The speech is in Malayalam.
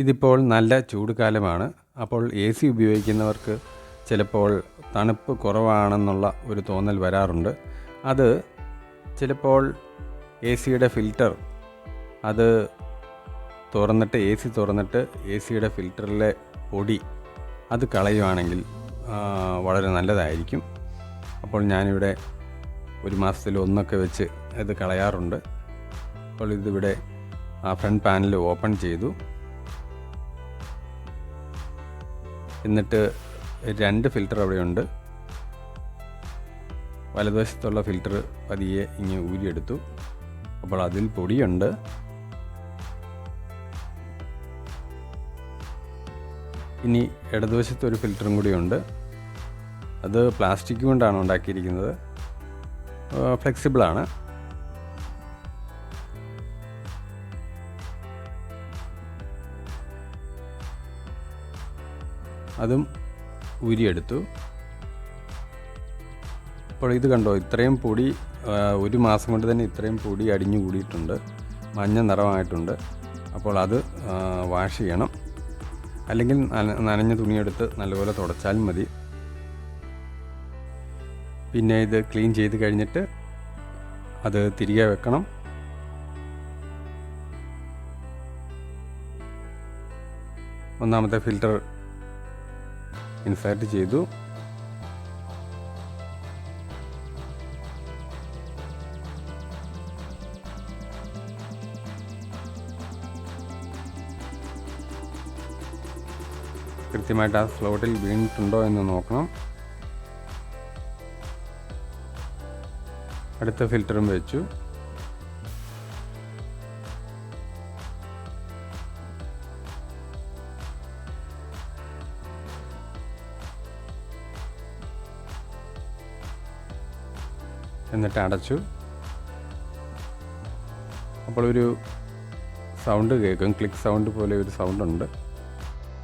ഇതിപ്പോൾ നല്ല ചൂട് കാലമാണ്. അപ്പോൾ എ സി ഉപയോഗിക്കുന്നവർക്ക് ചിലപ്പോൾ തണുപ്പ് കുറവാണെന്നുള്ള ഒരു തോന്നൽ വരാറുണ്ട്. അത് ചിലപ്പോൾ എ സിയുടെ ഫിൽറ്റർ അത് തുറന്നിട്ട് എ സി തുറന്നിട്ട് എ സിയുടെ ഫിൽറ്ററിലെ പൊടി അത് കളയുവാണെങ്കിൽ വളരെ നല്ലതായിരിക്കും. അപ്പോൾ ഞാനിവിടെ ഒരു മാസത്തിൽ ഒന്നൊക്കെ വെച്ച് ഇത് കളയാറുണ്ട്. അപ്പോൾ ഇതിവിടെ ആ ഫ്രണ്ട് പാനൽ ഓപ്പൺ ചെയ്തു. എന്നിട്ട് രണ്ട് ഫിൽറ്റർ അവിടെയുണ്ട് വലതുവശത്തുള്ള ഫിൽറ്റർ പതിയെ ഇങ്ങനെ ഊരിയെടുത്തു. അപ്പോൾ അതിൽ പൊടിയുണ്ട്. ഇനി ഇടതുവശത്ത് ഒരു ഫിൽറ്ററും കൂടിയുണ്ട്. അത് പ്ലാസ്റ്റിക് കൊണ്ടാണ് ഉണ്ടാക്കിയിരിക്കുന്നത്. ഫ്ലെക്സിബിളാണ് അതും ഊരിയെടുത്തു അപ്പോൾ ഇത് കണ്ടോ ഇത്രയും പൊടി ഒരു മാസം കൊണ്ട് തന്നെ ഇത്രയും പൊടി അടിഞ്ഞു കൂടിയിട്ടുണ്ട്. മഞ്ഞ നിറമായിട്ടുണ്ട്. അപ്പോൾ അത് വാഷ് ചെയ്യണം. അല്ലെങ്കിൽ നന- നനഞ്ഞ തുണിയെടുത്ത് നല്ലപോലെ തുടച്ചാലും മതി. പിന്നെ ഇത് ക്ലീൻ ചെയ്ത് കഴിഞ്ഞിട്ട് അത് തിരികെ വെക്കണം. ഒന്നാമത്തെ ഫിൽറ്റർ ഇൻസേർട്ട് ചെയ്തു. കൃത്യമായിട്ട് ആ സ്ലോട്ടിൽ വീണിട്ടുണ്ടോ എന്ന് നോക്കണം. അടുത്ത ഫിൽറ്ററും വെച്ചു. എന്നിട്ട് അടച്ചു. അപ്പോൾ ഒരു സൗണ്ട് കേൾക്കും. ക്ലിക്ക് സൗണ്ട് പോലെ ഒരു സൗണ്ട് ഉണ്ട്.